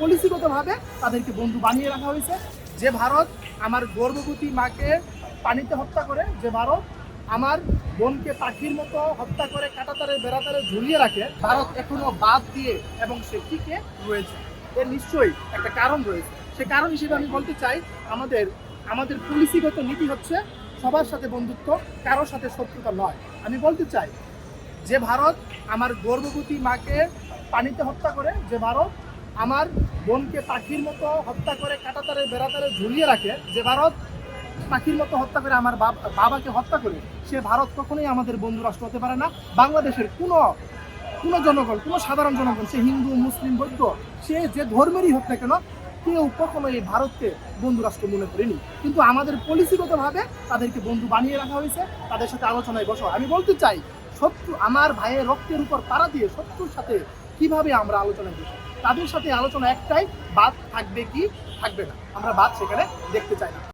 পলিসিগতভাবে তাদেরকে বন্ধু বানিয়ে রাখা হয়েছে। যে ভারত আমার গর্ভবতী মাকে পানিতে হত্যা করে, যে ভারত আমার বোনকে পাখির মতো হত্যা করে কাটাতারে বেড়াতারে ঝুলিয়ে রাখে, ভারত এখনও বাদ দিয়ে এবং সে টিকে রয়েছে। এর নিশ্চয়ই একটা কারণ রয়েছে। সে কারণ হিসেবে আমি বলতে চাই, আমাদের আমাদের পলিসিগত নীতি হচ্ছে সবার সাথে বন্ধুত্ব, কারোর সাথে শত্রুতা নয়। আমি বলতে চাই, যে ভারত আমার গর্ভবতী মাকে পানিতে হত্যা করে, যে ভারত আমার বোনকে পাখির মতো হত্যা করে কাটাতারে, বেড়াতারে ঝুলিয়ে রাখে, যে ভারত পাখির মতো হত্যা করে আমার বাব- বাবাকে হত্যা করে, সে ভারত কখনোই আমাদের বন্ধু রাষ্ট্র হতে পারে না। বাংলাদেশের কোনো কোনো জনগণ, কোনো সাধারণ জনগণ, সে হিন্দু, মুসলিম, বৌদ্ধ, সে যে ধর্মেরই হোক না কেন, কেউ কখনো এই ভারতকে বন্ধু রাষ্ট্র মনে করেনি। কিন্তু আমাদের পলিসিগতভাবে তাদেরকে বন্ধু বানিয়ে রাখা হয়েছে। তাদের সাথে আলোচনায় বসো। আমি বলতে চাই, শত্রু, আমার ভাইয়ের রক্তের উপর তারা দিয়ে শত্রুর সাথে কীভাবে আমরা আলোচনা বসি তাদের সাথে আলোচনা একটাই, বাদ থাকবে কি? থাকবে না। আমরা বাদ সেখানে দেখতে চাই না।